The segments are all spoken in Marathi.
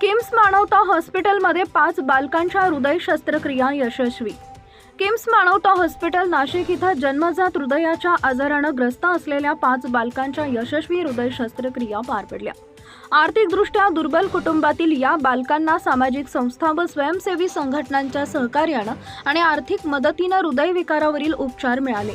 किम्स मानवता हॉस्पिटलमध्ये पाच बालकांच्या हृदय शस्त्रक्रिया यशस्वी. किम्स मानवता हॉस्पिटल नाशिक इथं जन्मजात हृदयाच्या आजारानं ग्रस्त असलेल्या पाच बालकांच्या यशस्वी हृदय शस्त्रक्रिया पार पडल्या. आर्थिकदृष्ट्या दुर्बल कुटुंबातील या बालकांना सामाजिक संस्था व स्वयंसेवी संघटनांच्या सहकार्यानं आणि आर्थिक मदतीनं हृदयविकारावरील उपचार मिळाले.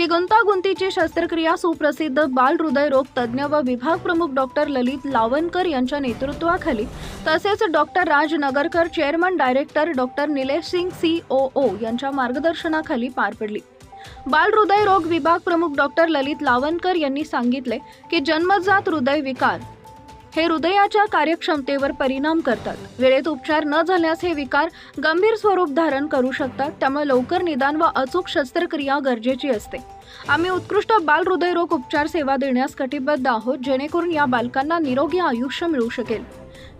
ही गुंतागुंतीची शस्त्रक्रिया सुप्रसिद्ध बाल हृदयरोग तज्ज्ञ व विभाग प्रमुख डॉक्टर ललित लावणकर यांच्या नेतृत्वाखाली तसेच doctor Raj Nagarkar chairman director doctor Nilesh Singh C O O यांच्या मार्गदर्शनाखाली पार पडली. बाल हृदय रोग विभाग प्रमुख डॉक्टर ललित लावणकर यांनी सांगितले की जन्मजात हृदय विकार हे हृदयाच्या कार्यक्षमतेवर परिणाम करतात. वेळेत उपचार न झाल्यास हे विकार गंभीर स्वरूप धारण करू शकतात त्यामुळे लवकर निदान व अचूक शस्त्रक्रिया गरजेची असते. आम्ही उत्कृष्ट बाल हृदयरोग उपचार सेवा देण्यास कटिबद्ध आहोत जेणेकरून या बालकांना निरोगी आयुष्य मिळू शकेल.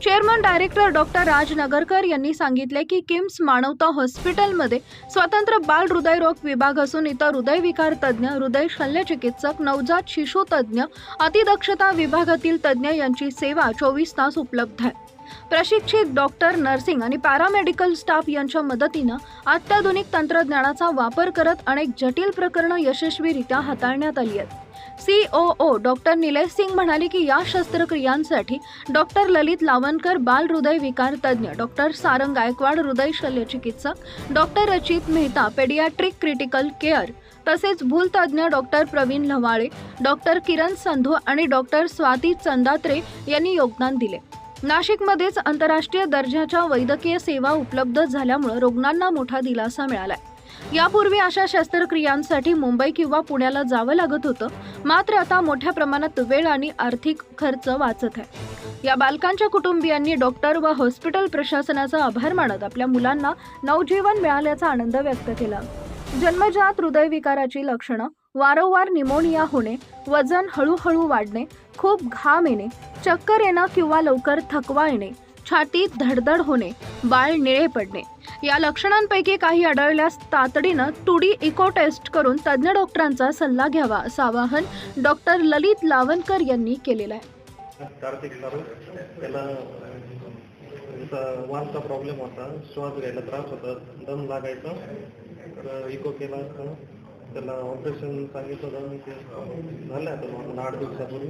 Chairman director doctor Raj Nagarkar यांनी सांगितले की किम्स मानवता हॉस्पिटलमध्ये स्वतंत्र बाल हृदयरोग विभाग असून इतर हृदयविकार तज्ज्ञ हृदय शल्यचिकित्सक नवजात शिशु तज्ज्ञ अतिदक्षता विभागातील तज्ज्ञ यांची सेवा चोवीस तास उपलब्ध आहे. प्रशिक्षित डॉक्टर नर्सिंग आणि पॅरामेडिकल स्टाफ यांच्या मदतीनं अत्याधुनिक तंत्रज्ञानाचा वापर करत अनेक जटिल प्रकरणं यशस्वीरित्या हाताळण्यात आली आहेत. सीओओ डॉक्टर निलय सिंग म्हणाले की या शस्त्रक्रियांसाठी डॉक्टर ललित लावणकर बाल हृदय विकार तज्ज्ञ डॉक्टर सारंग गायकवाड हृदय शल्यचिकित्सक डॉक्टर रचित मेहता पेडियाट्रिक क्रिटिकल केअर तसेच भूलतज्ञ डॉक्टर प्रवीण लवाळे डॉक्टर किरण संधू आणि डॉक्टर स्वाती चंदात्रे यांनी योगदान दिले. नाशिकमध्येच आंतरराष्ट्रीय दर्जाच्या वैद्यकीय सेवा उपलब्ध झाल्यामुळे रुग्णांना मोठा दिलासा मिळालाय. यापूर्वी अशा शस्त्रक्रियांसाठी मुंबई किंवा पुण्याला जावं लागत होतं. मात्र आता मोठ्या प्रमाणात वेळ आणि आर्थिक खर्च वाचत आहे. या बालकांच्या कुटुंबियांनी डॉक्टर व हॉस्पिटल प्रशासनाचा आभार मानत आपल्या मुलांना नवजीवन मिळाल्याचा आनंद व्यक्त केला. जन्मजात हृदयविकाराची लक्षणं वारंवार निमोनिया होणे वजन हळूहळू वाढणे खूप घाम येणे चक्कर येणं किंवा लवकर थकवा येणे छातीत धडधड होणे बाळ निळे पडणे या लक्षणांपैकी काही आढळल्यास तातडीनं टूडी इको टेस्ट करून तज्ज्ञ डॉक्टरांचा सल्ला घ्यावा असं आवाहन डॉक्टर ललित लावणकर यांनी केलेलं आहे. कार्तिक त्याला प्रॉब्लेम होता. श्वास घ्यायला त्रास होता. दम लागायचा. तर इको केला असता. त्याला ऑपरेशन सांगितलं होतं ते झालं आता आठ दिवसापूर्वी.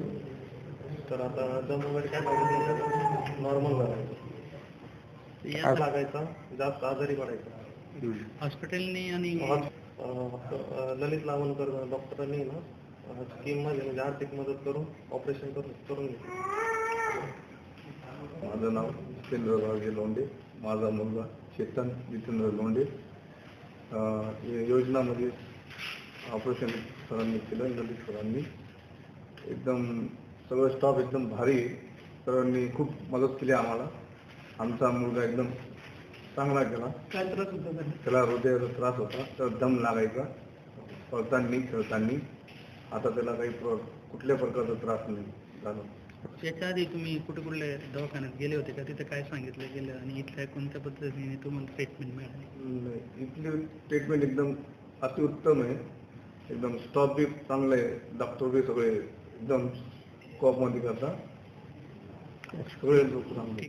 तर आता दम वगैरे काय लागायचा जास्त आजारी पडायचा. हॉस्पिटलनी आणि ललित लावणकर डॉक्टरांनी ना स्कीममध्ये म्हणजे आर्थिक मदत करून ऑपरेशन करून करून घेतलं. माझं नाव जितेंद्ररावजी लोंढे माझा मुलगा चेतन जितेंद्र लोंढे. योजनामध्ये ऑपरेशन सरांनी केलं ललित सरांनी. एकदम सगळं स्टाफ एकदम भारी. सरांनी खूप मदत केली आम्हाला. आमचा मुलगा एकदम चांगला गेला काय त्रास होता त्याला? त्याला हृदयाचा त्रास होता तर दम लागायचा. पळताना खेळताना आता त्याला काही प्र कुठल्या प्रकारचा त्रास नाही झाला. याच्या आधी तुम्ही कुठे कुठल्या दवाखान्यात गेले होते का? तिथे काय सांगितलं गेलं आणि इथल्या कोणत्या पद्धतीने तुम्हाला ट्रीटमेंट मिळाली? नाही, इथली ट्रीटमेंट एकदम अतिउत्तम आहे. एकदम स्टॉप बी चांगलं आहे. डॉक्टर बी सगळे एकदम कॉपमध्ये करतात. सगळे लोक चांगले